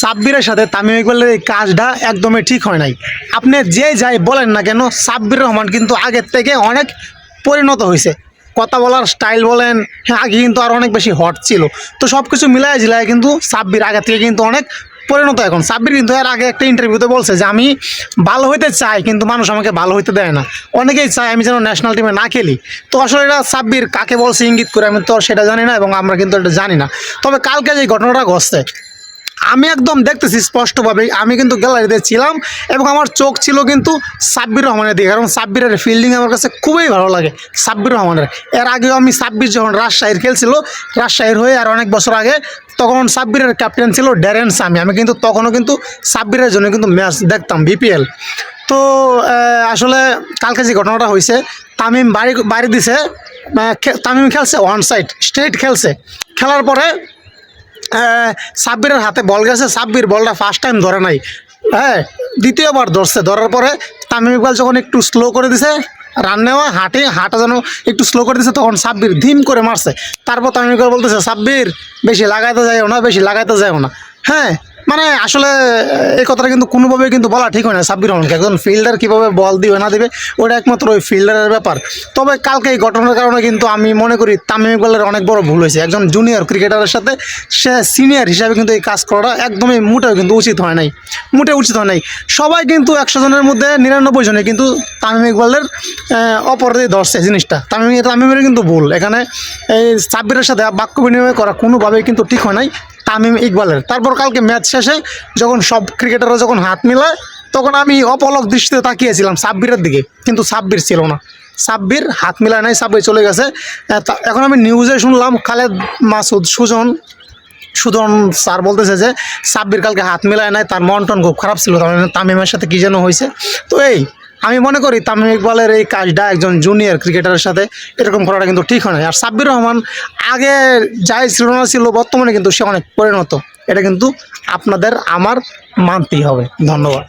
সাব্বিরের সাথে তামিম ইকবালের এই কাজটা একদমই ঠিক হয় নাই। আপনি যে যাই বলেন না কেন, সাব্বির রহমান কিন্তু আগের থেকে অনেক পরিণত হয়েছে। কথা বলার স্টাইল বলেন হ্যাঁ আগে কিন্তু আর অনেক বেশি হট ছিল। তো সব কিছু মিলায় ঝিলায় কিন্তু সাব্বির আগের থেকে কিন্তু অনেক পরিণত এখন। সাব্বির কিন্তু এর আগে একটা ইন্টারভিউতে বলছে যে, আমি ভালো হইতে চাই, কিন্তু মানুষ আমাকে ভালো হইতে দেয় না। অনেকেই চায় আমি যেন ন্যাশনাল টিমে না খেলি। তো আসলে এটা সাব্বির কাকে বলছে ইঙ্গিত করে আমি তো সেটা জানি না এবং আমরা কিন্তু এটা জানি না। তবে কালকে যে ঘটনাটা ঘটছে আমি একদম দেখতেছি স্পষ্টভাবে, আমি কিন্তু গ্যালারিতে ছিলাম এবং আমার চোখ ছিল কিন্তু সাব্বির রহমানের দিকে, কারণ সাব্বিরের ফিল্ডিং আমার কাছে খুবই ভালো লাগে, সাব্বির রহমানের। এর আগেও আমি সাব্বির যখন রাজশাহীর খেলছিল, রাজশাহীর হয়ে আর অনেক বছর আগে তখন সাব্বিরের ক্যাপ্টেন ছিল ড্যারেন সামি, আমি কিন্তু তখনও কিন্তু সাব্বিরের জন্য কিন্তু ম্যাচ দেখতাম বিপিএল তো আসলে কালকে যে ঘটনাটা হয়েছে তামিম বাড়ি বাড়ি দিছে তামিম খেলছে ওয়ান সাইড স্ট্রেট খেলছে। খেলার পরে সাব্বিরের হাতে বল গেছে, সাব্বির বলটা ফার্স্ট টাইম ধরে নাই। হ্যাঁ দ্বিতীয়বার ধরছে, ধরার পরে তামিম ইকবাল যখন একটু স্লো করে দিছে রান নেওয়া, হাঁটে, হাঁটা যেন একটু স্লো করে দিছে, তখন সাব্বির ধিম করে মারছে। তারপর তামিম ইকবাল বলতেছে, সাব্বির, বেশি লাগাইতে যাইও না, বেশি লাগাইতে যাইও না। হ্যাঁ মানে আসলে এই কথাটা কিন্তু কোনোভাবেই কিন্তু বলা ঠিক হয় না, সাব্বির রহমানকে। একজন ফিল্ডার কীভাবে বল দিবে, না দিবে, ওটা একমাত্র ওই ফিল্ডারের ব্যাপার। তবে কালকে এই ঘটনার কারণে কিন্তু আমি মনে করি তামিম ইকবালের অনেক বড় ভুল হয়েছে। একজন জুনিয়র ক্রিকেটারের সাথে সে সিনিয়র হিসাবে কিন্তু এই কাজ করাটা একদমই মোটেও কিন্তু উচিত হয় নাই। মোটে উচিত হয় নাই। সবাই কিন্তু একশো জনের মধ্যে নিরানব্বই জনে কিন্তু তামিম ইকবালের অপরাধী ধরছে জিনিসটা। তামিম তামিমের কিন্তু ভুল। এখানে এই সাব্বিরের সাথে বাক্য বিনিময় করা কোনোভাবেই কিন্তু ঠিক হয় নাই। তামিম ইকবালের। তারপর কালকে ম্যাচ শেষে যখন সব ক্রিকেটাররা যখন হাত মিলায়, তখন আমি অপলক দৃষ্টিতে তাকিয়েছিলাম সাব্বিরের দিকে। কিন্তু সাব্বির ছিল না। সাব্বির হাত মিলায় নাই, সাব্বির চলে গেছে। এখন আমি নিউজে শুনলাম খালেদ মাসুদ সুজন সুজন স্যার বলতেছে যে, সাব্বির কালকে হাত মিলায় নাই, তার মন টন খুব খারাপ ছিল তামিম- তামিমের সাথে কী যেন হয়েছে। তো এই আমি মনে করি তামিম ইকবালের এই কাজটা একজন জুনিয়র ক্রিকেটারের সাথে এরকম করাটা কিন্তু ঠিক হয় না আর সাব্বির রহমান আগে যাই ছিল না ছিল, বর্তমানে কিন্তু সে অনেক পরিণত। এটা কিন্তু আপনাদের, আমার মানতেই হবে। ধন্যবাদ।